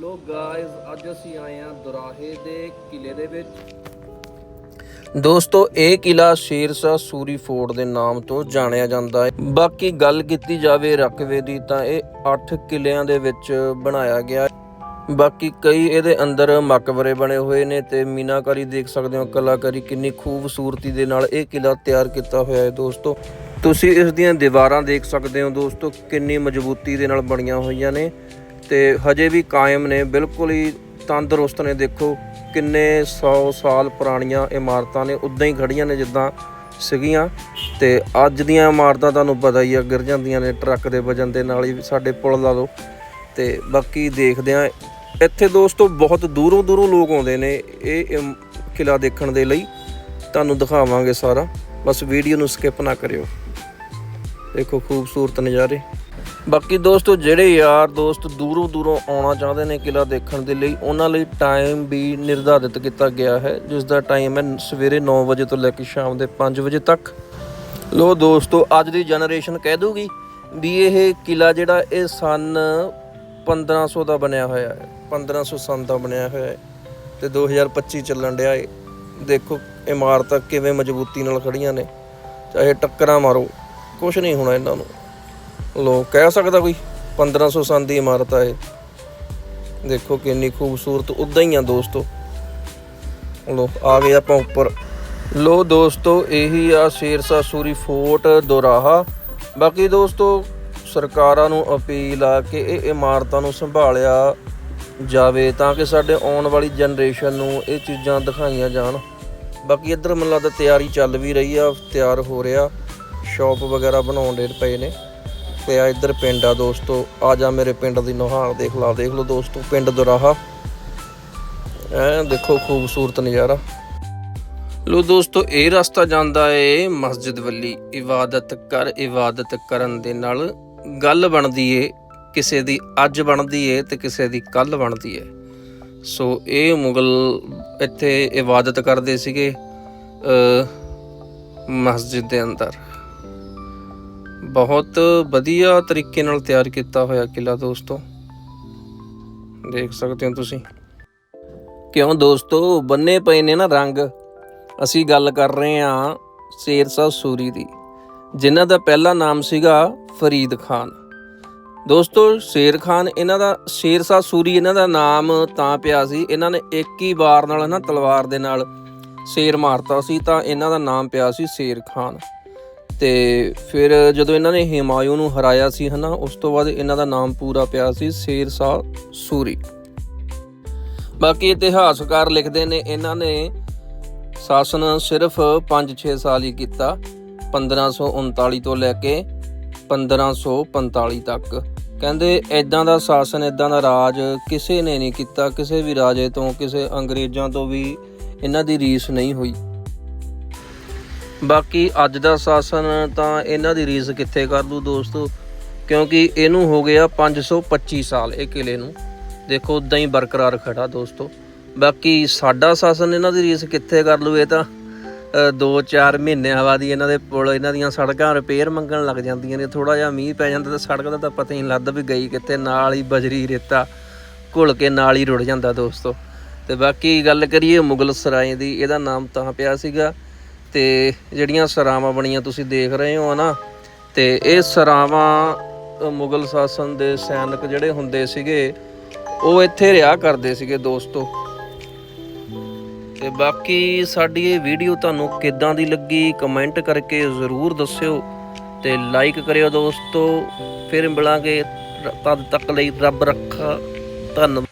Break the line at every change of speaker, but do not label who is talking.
ਲੋ guys ਅੱਜ ਅਸੀਂ ਆਏ ਆ ਦੁਰਾਹੇ ਦੇ ਕਿਲੇ ਦੇ ਵਿੱਚ। ਦੋਸਤੋ, ਇਹ ਕਿਲਾ ਸ਼ੇਰਸ਼ਾਹ ਸੂਰੀ ਫੋਰਟ ਦੇ ਨਾਮ ਤੋਂ ਜਾਣਿਆ ਜਾਂਦਾ ਹੈ। ਬਾਕੀ ਗੱਲ ਕੀਤੀ ਜਾਵੇ ਰਕਬੇ ਦੀ ਤਾਂ ਇਹ 8 ਕਿਲਿਆਂ ਦੇ ਵਿੱਚ ਬਣਾਇਆ ਗਿਆ ਬਾਕੀ ਕਈ ਇਹਦੇ ਅੰਦਰ ਮਕਬਰੇ ਬਣੇ ਹੋਏ ਨੇ ਤੇ ਮੀਨਾਕਾਰੀ ਦੇਖ ਸਕਦੇ ਹੋ, ਕਲਾਕਾਰੀ ਕਿੰਨੀ ਖੂਬਸੂਰਤੀ ਦੇ ਨਾਲ ਇਹ ਕਿਲਾ ਤਿਆਰ ਕੀਤਾ ਹੋਇਆ ਹੈ ਦੋਸਤੋ। ਤੁਸੀਂ ਇਸ ਦੀਆਂ ਦੀਵਾਰਾਂ ਦੇਖ ਸਕਦੇ ਹੋ ਦੋਸਤੋ, ਕਿੰਨੀ ਮਜ਼ਬੂਤੀ ਦੇ ਨਾਲ ਬਣੀਆਂ ਹੋਈਆਂ ਨੇ। ਤੇ ਹਜੇ ਵੀ ਕਾਇਮ ਨੇ, ਬਿਲਕੁਲ ਹੀ ਤੰਦਰੁਸਤ ਨੇ। ਦੇਖੋ ਕਿੰਨੇ 100 ਸਾਲ ਪੁਰਾਣੀਆਂ ਇਮਾਰਤਾਂ ਨੇ, ਉਦਾਂ ਹੀ ਖੜੀਆਂ ਨੇ ਜਿੱਦਾਂ ਸੀਗੀਆਂ। ਤੇ ਅੱਜ ਦੀਆਂ ਇਮਾਰਤਾਂ ਤੁਹਾਨੂੰ ਪਤਾ ਹੀ ਆ, ਗਿਰ ਜਾਂਦੀਆਂ ਨੇ, ਟਰੱਕ ਦੇ ਵਜਨ ਦੇ ਨਾਲ ਹੀ ਸਾਡੇ ਪੁਲ ਲਾ ਲਓ। ਤੇ ਬਾਕੀ ਦੇਖਦੇ ਆ ਇੱਥੇ ਦੋਸਤੋ ਬਹੁਤ ਦੂਰੋਂ ਦੂਰੋਂ ਲੋਕ ਆਉਂਦੇ ਨੇ ਇਹ ਇਮ- ਕਿਲਾ ਦੇਖਣ ਦੇ ਲਈ। ਤੁਹਾਨੂੰ ਦਿਖਾਵਾਂਗੇ ਸਾਰਾ। ਬਸ ਵੀਡੀਓ ਨੂੰ ਸਕਿਪ ਨਾ ਕਰਿਓ। ਦੇਖੋ ਖੂਬਸੂਰਤ ਨਜ਼ਾਰੇ। ਬਾਕੀ ਦੋਸਤੋ, ਜਿਹੜੇ ਯਾਰ ਦੋਸਤ ਦੂਰੋਂ ਦੂਰੋਂ ਆਉਣਾ ਚਾਹੁੰਦੇ ਨੇ ਕਿਲਾ ਦੇਖਣ ਦੇ ਲਈ, ਉਹਨਾਂ ਲਈ ਟਾਈਮ ਵੀ ਨਿਰਧਾਰਿਤ ਕੀਤਾ ਗਿਆ ਹੈ, ਜਿਸ ਦਾ ਟਾਈਮ ਹੈ ਸਵੇਰੇ 9 ਵਜੇ ਤੋਂ ਲੈ ਕੇ ਸ਼ਾਮ ਦੇ 5 ਵਜੇ ਤੱਕ। ਲੋ ਦੋਸਤੋ, ਅੱਜ ਦੀ ਜਨਰੇਸ਼ਨ ਕਹਿ ਦੂਗੀ ਵੀ ਇਹ ਕਿਲਾ ਜਿਹੜਾ, ਇਹ ਸਨ 1500 ਦਾ ਬਣਿਆ ਹੋਇਆ ਹੈ 1500 ਸੰਨ ਦਾ ਬਣਿਆ ਹੋਇਆ ਹੈ ਤੇ 2025 ਚੱਲਣ ਡਿਆ ਏ। ਦੇਖੋ, ਇਮਾਰਤਾਂ ਕਿਵੇਂ ਮਜ਼ਬੂਤੀ ਨਾਲ ਖੜੀਆਂ ਨੇ, ਚਾਹੇ ਟੱਕਰਾਂ ਮਾਰੋ ਕੁਝ ਨਹੀਂ ਹੋਣਾ ਇਹਨਾਂ ਨੂੰ। ਲੋ ਕਹਿ ਸਕਦਾ ਕੋਈ 1500 ਸੰਨ ਦੀ ਇਮਾਰਤ ਆ ਇਹ। ਦੇਖੋ ਕਿੰਨੀ ਖੂਬਸੂਰਤ, ਉਦਾਂ ਹੀ ਆ ਦੋਸਤੋ। ਲੋ ਆ ਗਏ ਆਪਾਂ ਉੱਪਰ। ਲੋ ਦੋਸਤੋ, ਇਹੀ ਆ ਸ਼ੇਰਸਾ ਸੂਰੀ ਫੋਰਟ ਦੋਰਾਹਾ। ਬਾਕੀ ਦੋਸਤੋ, ਸਰਕਾਰਾਂ ਨੂੰ ਅਪੀਲ ਆ ਕਿ ਇਹ ਇਮਾਰਤਾਂ ਨੂੰ ਸੰਭਾਲਿਆ ਜਾਵੇ ਤਾਂ ਕਿ ਸਾਡੇ ਆਉਣ ਵਾਲੀ ਜਨਰੇਸ਼ਨ ਨੂੰ ਇਹ ਚੀਜ਼ਾਂ ਦਿਖਾਈਆਂ ਜਾਣ। ਬਾਕੀ ਇੱਧਰ ਮੈਨੂੰ ਲੱਗਦਾ ਤਿਆਰੀ ਚੱਲ ਵੀ ਰਹੀ ਆ, ਤਿਆਰ ਹੋ ਰਿਹਾ। ਸ਼ਾਪ ਵਗੈਰਾ ਬਣਾਉਣ ਦੇ ਪਏ ਨੇ। ਪਿਆ ਇੱਧਰ ਪਿੰਡ ਆ ਦੋਸਤੋ। ਆ ਜਾ ਮੇਰੇ ਪਿੰਡ ਦੀ ਨੁਹਾਰ ਦੇਖ ਲਾ, ਦੇਖ ਲਓ ਦੋਸਤੋ, ਪਿੰਡ ਦੁਰਾਹਾ ਐ ਦੇਖੋ ਖੂਬਸੂਰਤ ਨਜ਼ਾਰਾ। ਲੋ ਦੋਸਤੋ, ਇਹ ਰਸਤਾ ਜਾਂਦਾ ਏ ਮਸਜਿਦ ਵੱਲੀ। ਇਬਾਦਤ ਕਰ, ਇਬਾਦਤ ਕਰਨ ਦੇ ਨਾਲ ਗੱਲ ਬਣਦੀ ਏ, ਕਿਸੇ ਦੀ ਅੱਜ ਬਣਦੀ ਏ ਤੇ ਕਿਸੇ ਦੀ ਕੱਲ ਬਣਦੀ ਏ। ਸੋ ਇਹ ਮੁਗਲ ਇੱਥੇ ਇਬਾਦਤ ਕਰਦੇ ਸੀਗੇ ਅ ਮਸਜਿਦ ਦੇ ਅੰਦਰ। ਬਹੁਤ ਵਧੀਆ ਤਰੀਕੇ ਨਾਲ ਤਿਆਰ ਕੀਤਾ ਹੋਇਆ ਕਿਲਾ ਦੋਸਤੋ। ਦੇਖ ਸਕਦੇ ਹੋ ਤੁਸੀਂ। ਕਿਉਂ ਦੋਸਤੋ? ਬੰਨੇ ਪਏ ਨੇ ਨਾ ਰੰਗ। ਅਸੀਂ ਗੱਲ ਕਰ ਰਹੇ ਹਾਂ ਸ਼ੇਰਸ਼ਾਹ ਸੂਰੀ ਦੀ, ਜਿਨ੍ਹਾਂ ਦਾ ਪਹਿਲਾ ਨਾਮ ਸੀਗਾ ਫਰੀਦ ਖਾਨ। ਦੋਸਤੋ, ਸ਼ੇਰ ਖਾਨ ਇਹਨਾਂ ਦਾ ਸ਼ੇਰਸ਼ਾਹ ਸੂਰੀ ਇਹਨਾਂ ਦਾ ਨਾਮ ਤਾਂ ਪਿਆ ਸੀ, ਇਹਨਾਂ ਨੇ ਇੱਕ ਹੀ ਵਾਰ ਨਾਲ ਨਾ ਤਲਵਾਰ ਦੇ ਨਾਲ ਸ਼ੇਰ ਮਾਰਤਾ ਸੀ, ਤਾਂ ਇਹਨਾਂ ਦਾ ਨਾਮ ਪਿਆ ਸੀ ਸ਼ੇਰ ਖਾਨ। ਤੇ ਫਿਰ ਜਦੋਂ ਇਹਨਾਂ ਨੇ ਹਿਮਾਯੂ ਨੂੰ ਹਰਾਇਆ ਸੀ, ਹਨਾ, ਉਸ ਤੋਂ ਬਾਅਦ ਇਹਨਾਂ ਦਾ ਨਾਮ ਪੂਰਾ ਪਿਆ ਸੀ ਸ਼ੇਰਸ਼ਾਹ ਸੂਰੀ। ਬਾਕੀ ਇਤਿਹਾਸਕਾਰ ਲਿਖਦੇ ਨੇ, ਇਹਨਾਂ ਨੇ ਸ਼ਾਸਨ ਸਿਰਫ 5-6 ਸਾਲ ਹੀ ਕੀਤਾ 1539 ਤੋਂ ਲੈ ਕੇ 1545 ਤੱਕ। ਕਹਿੰਦੇ ਐਦਾਂ ਦਾ ਸ਼ਾਸਨ ਐਦਾਂ ਦਾ ਰਾਜ ਕਿਸੇ ਨੇ ਨਹੀਂ ਕੀਤਾ, ਕਿਸੇ ਵੀ ਰਾਜੇ ਤੋਂ, ਕਿਸੇ ਅੰਗਰੇਜ਼ਾਂ ਤੋਂ ਵੀ ਇਹਨਾਂ ਦੀ ਰੀਸ ਨਹੀਂ ਹੋਈ। ਬਾਕੀ ਅੱਜ ਦਾ ਸ਼ਾਸਨ ਤਾਂ ਇਹਨਾਂ ਦੀ ਰੀਸ ਕਿੱਥੇ ਕਰ ਦੂ ਦੋਸਤੋ? ਕਿਉਂਕਿ ਇਹਨੂੰ ਹੋ ਗਿਆ 525 ਸਾਲ ਇਹ ਕਿਲੇ ਨੂੰ। ਦੇਖੋ ਉਦਾਂ ਹੀ ਬਰਕਰਾਰ ਖੜਾ ਦੋਸਤੋ। ਬਾਕੀ ਸਾਡਾ ਸ਼ਾਸਨ ਇਹਨਾਂ ਦੀ ਰੀਸ ਕਿੱਥੇ ਕਰ ਲੂ ਇਹ ਤਾਂ 2-4 ਮਹੀਨਿਆਂ ਬਾਅਦ ਹੀ ਇਹਨਾਂ ਦੇ ਪੁਲ, ਇਹਨਾਂ ਦੀਆਂ ਸੜਕਾਂ ਰਿਪੇਅਰ ਮੰਗਣ ਲੱਗ ਜਾਂਦੀਆਂ ਨੇ। ਥੋੜਾ ਜਿਹਾ ਮੀਂਹ ਪੈ ਜਾਂਦਾ ਤਾਂ ਸੜਕ ਦਾ ਤਾਂ ਪਤਾ ਹੀ ਨਹੀਂ ਲੱਗਦਾ ਵੀ ਗਈ ਕਿੱਥੇ। ਨਾਲ ਹੀ ਬਜਰੀ ਰੇਤਾ ਘੁਲ ਕੇ ਨਾਲ ਹੀ ਰੁੜ ਜਾਂਦਾ ਦੋਸਤੋ। ਤੇ ਬਾਕੀ ਗੱਲ ਕਰੀਏ ਮੁਗਲ ਸਰਾਏ ਦੀ, ਇਹਦਾ ਨਾਮ ਤਾਂ ਪਿਆ ਸੀਗਾ ਤੇ ਜਿਹੜੀਆਂ ਸਰਾਵਾਂ ਬਣੀਆਂ ਤੁਸੀਂ ਦੇਖ ਰਹੇ ਹੋ ਨਾ ਤੇ ਇਹ ਸਰਾਵਾਂ ਮੁਗਲ ਸ਼ਾਸਨ ਦੇ ਸੈਨਿਕ ਜਿਹੜੇ ਹੁੰਦੇ ਸੀਗੇ, ਉਹ ਇੱਥੇ ਰਿਹਾ ਕਰਦੇ ਸੀਗੇ ਦੋਸਤੋ। ਤੇ ਬਾਕੀ ਸਾਡੀ ਇਹ ਵੀਡੀਓ ਤੁਹਾਨੂੰ ਕਿੱਦਾਂ ਦੀ ਲੱਗੀ ਕਮੈਂਟ ਕਰਕੇ ਜ਼ਰੂਰ ਦੱਸਿਓ ਤੇ ਲਾਈਕ ਕਰਿਓ ਦੋਸਤੋ, ਫਿਰ ਮਿਲਾਂਗੇ ਤਦ ਤੱਕ ਲਈ ਰੱਬ ਰੱਖਾ, ਧੰਨਵਾਦ।